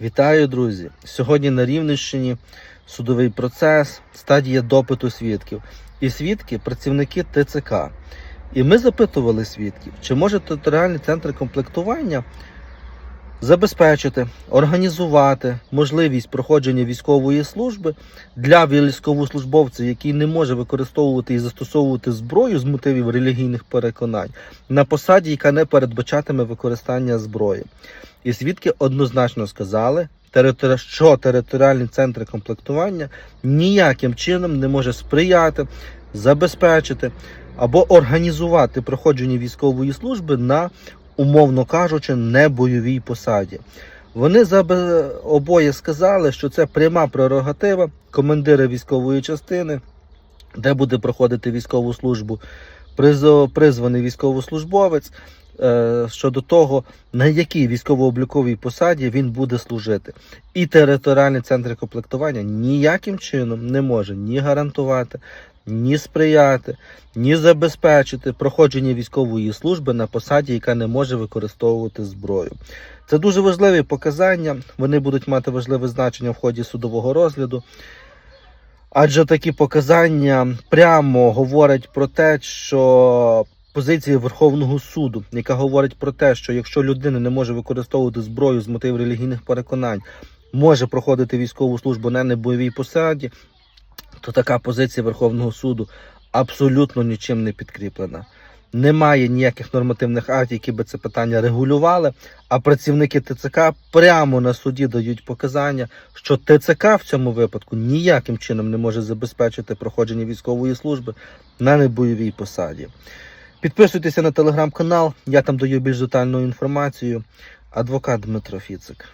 Вітаю, друзі! Сьогодні на Рівненщині судовий процес, стадія допиту свідків. І свідки працівники ТЦК. І ми запитували свідків, чи може територіальний центр комплектування забезпечити, організувати можливість проходження військової служби для військовослужбовця, який не може використовувати і застосовувати зброю з мотивів релігійних переконань на посаді, яка не передбачатиме використання зброї. І свідки однозначно сказали, що територіальні центри комплектування ніяким чином не може сприяти, забезпечити або організувати проходження військової служби на, умовно кажучи, небойовій посаді. Вони обоє сказали, що це пряма прерогатива командира військової частини, де буде проходити військову службу призваний військовослужбовець е, щодо того, на якій військово-обліковій посаді він буде служити. І територіальні центри комплектування ніяким чином не може ні гарантувати, ні сприяти, ні забезпечити проходження військової служби на посаді, яка не може використовувати зброю. Це дуже важливі показання. Вони будуть мати важливе значення в ході судового розгляду. Адже такі показання прямо говорять про те, що позиція Верховного суду, яка говорить про те, що якщо людина не може використовувати зброю з мотив релігійних переконань, може проходити військову службу на небойовій посаді, то така позиція Верховного суду абсолютно нічим не підкріплена. Немає ніяких нормативних актів, які би це питання регулювали. А працівники ТЦК прямо на суді дають показання, що ТЦК в цьому випадку ніяким чином не може забезпечити проходження військової служби на небойовій посаді. Підписуйтеся на телеграм-канал, я там даю більш детальну інформацію. Адвокат Дмитро Фіцик.